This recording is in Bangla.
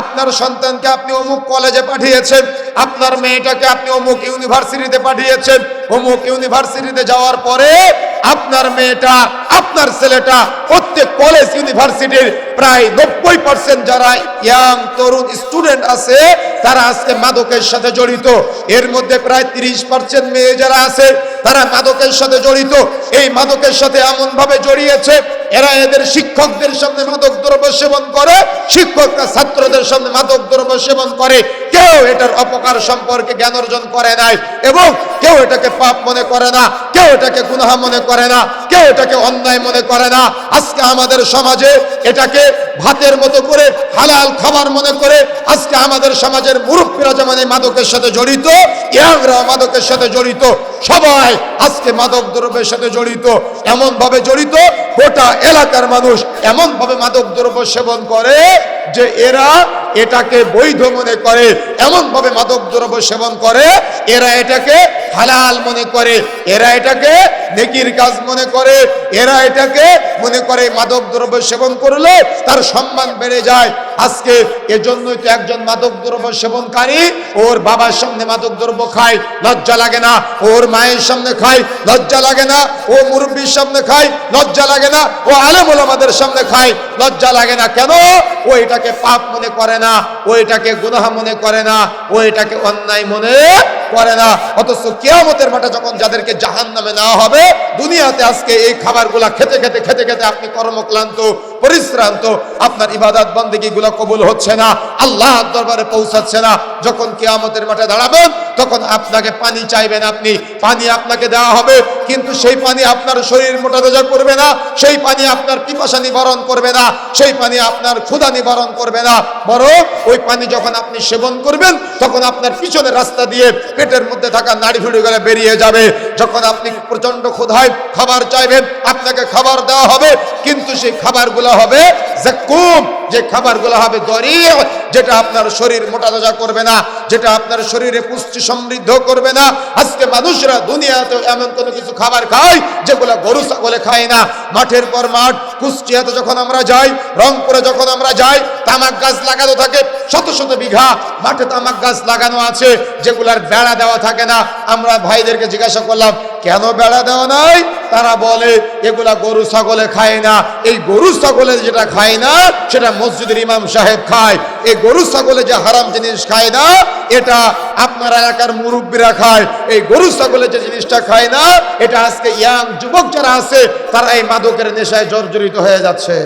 আপনার সন্তানকে আপনি অমুক কলেজে পাঠিয়েছেন, আপনার মেয়েটাকে আপনি অমুক ইউনিভার্সিটিতে পাঠিয়েছেন, অমুক ইউনিভার্সিটিতে যাওয়ার পরে আপনার মেয়েটা, আপনার ছেলেটা প্রত্যেক কলেজ ইউনিভার্সিটির প্রায় নব্বই পার্সেন্ট যারা ইয়াং তরুণ স্টুডেন্ট আছে, তারা আজকে মাদকের সাথে জড়িত। এর মধ্যে প্রায় তিরিশ পার্সেন্ট মেয়ে যারা আছে, তারা মাদকের সাথে জড়িত। এই মাদকের সাথে এমন ভাবে জড়িয়েছে, এরা এদের শিক্ষকদের সামনে মাদক দ্রব্য সেবন করে, শিক্ষকরা ছাত্রদের সামনে মাদক দ্রব্য সেবন করে। কেউ এটার অপকার সম্পর্কে জ্ঞান অর্জন করে নাই এবং কেউ এটাকে পাপ মনে করে না, কেউ এটাকে গুনাহ মনে করে না, কেউ এটাকে অন্যায় মনে করে না। আজকে আমাদের সমাজে এটাকে ভাতের মতো করে হালাল খাবার মনে করে আজকে আমাদের সমাজের মুরব্বীরা যেমন এই মাদকের সাথে জড়িত ইয়াংরা মাদকের সাথে জড়িত, সবাই আজকে মাদক দ্রব্যের সাথে জড়িত এমন ভাবে জড়িত, গোটা এলাকার মানুষ এমন ভাবে মাদক দ্রব্য সেবন করে যে এরা এটাকে বৈধ মনে করে এমন ভাবে মাদক দ্রব্য সেবন করে, এরা এটাকে হালাল মনে করে, এরা এটাকে নেকির কাজ মনে করে, এরা এটাকে মনে করে মাদক দ্রব্য সেবন করলে তার সম্মান বেড়ে যায়। আজকে এজন্যই তো একজন মাদক দ্রব্য সেবনকারী, ওর বাবার সামনে মাদক দ্রব্য খায়, লজ্জা লাগে না। ওর মায়ের সামনে খায়, লজ্জা লাগে না। ও মুরব্বীর সামনে খায়, লজ্জা লাগে না। ও আলেমুল আমাদের সামনে খায়, লজ্জা লাগে না। কেন? ও এটাকে পাপ মনে করে না ও এটাকে গুনাহ মনে করে না ও এটাকে অন্যায় মনে করে না। অথচ কেয়ামতের মাঠে যখন যাদেরকে জাহান নামে নেওয়া হবে, দুনিয়াতে আজকে এই খাবারগুলা খেতে খেতে খেতে খেতে আপনি কর্মক্লান্ত পরিশ্রান্ত, আপনার ইবাদত বন্দেগী গুলো কবুল হচ্ছে না আল্লাহ দরবারে পৌঁছাচ্ছে না। যখন কেয়ামতের মাঠে দাঁড়াবেন, তখন আপনাকে পানি চাইবেন আপনি। পানি আপনাকে দেওয়া হবে, কিন্তু সেই পানি আপনার শরীর মোটা তাজা করবে না, সেই পানি আপনার পিপাসা নিবারণ করবে না, সেই পানি আপনার ক্ষুধা নিবারণ করবে না। বরং ওই পানি যখন আপনি সেবন করবেন, তখন আপনার পিছনের রাস্তা দিয়ে পেটের মধ্যে থাকা নাড়ি ফিড়ি গেলে বেরিয়ে যাবে। যখন আপনি প্রচণ্ড ক্ষুধায় খাবার চাইবেন, আপনাকে খাবার দেওয়া হবে, কিন্তু সেই খাবারগুলো হবে জাকুম যে খাবারগুলো হবে দরি যেটা আপনার শরীর মোটা তাজা করবে না, যেটা আপনার শরীরে পুষ্টি সমৃদ্ধ করবে না। আজকে মানুষরা দুনিয়াতে এমন কোনো কিছু খাবার খায়, যেগুলো গরু, ছাগলে খায় না। মাঠের পর মাঠ, কুষ্টিয়াতে যখন আমরা যাই, রংপুরে যখন আমরা যাই, তামাক গাছ লাগানো থাকে, শত শত বিঘা মাঠে তামাক গাছ লাগানো আছে, যেগুলার বেড়া দেওয়া থাকে না। আমরা ভাইদেরকে জিজ্ঞাসা করলাম কেন বেড়া দেওয়া নাই? তারা বলে, এগুলা গরু ছাগলে খায় না। এই গরু ছাগলে যেটা খায় না, সেটা মসজিদের ইমাম সাহেব খায়। এই গরু ছাগলে যে হারাম জিনিস খায় না, এটা আপনার এলাকার মুরব্বীরা খায়। এই গরু ছাগলে যে জিনিসটা খায় না, এটা আজকে ইয়াং যুবক যারা আছে, তারা এই মাদকের নেশায় জর্জরিত হয়ে যাচ্ছে।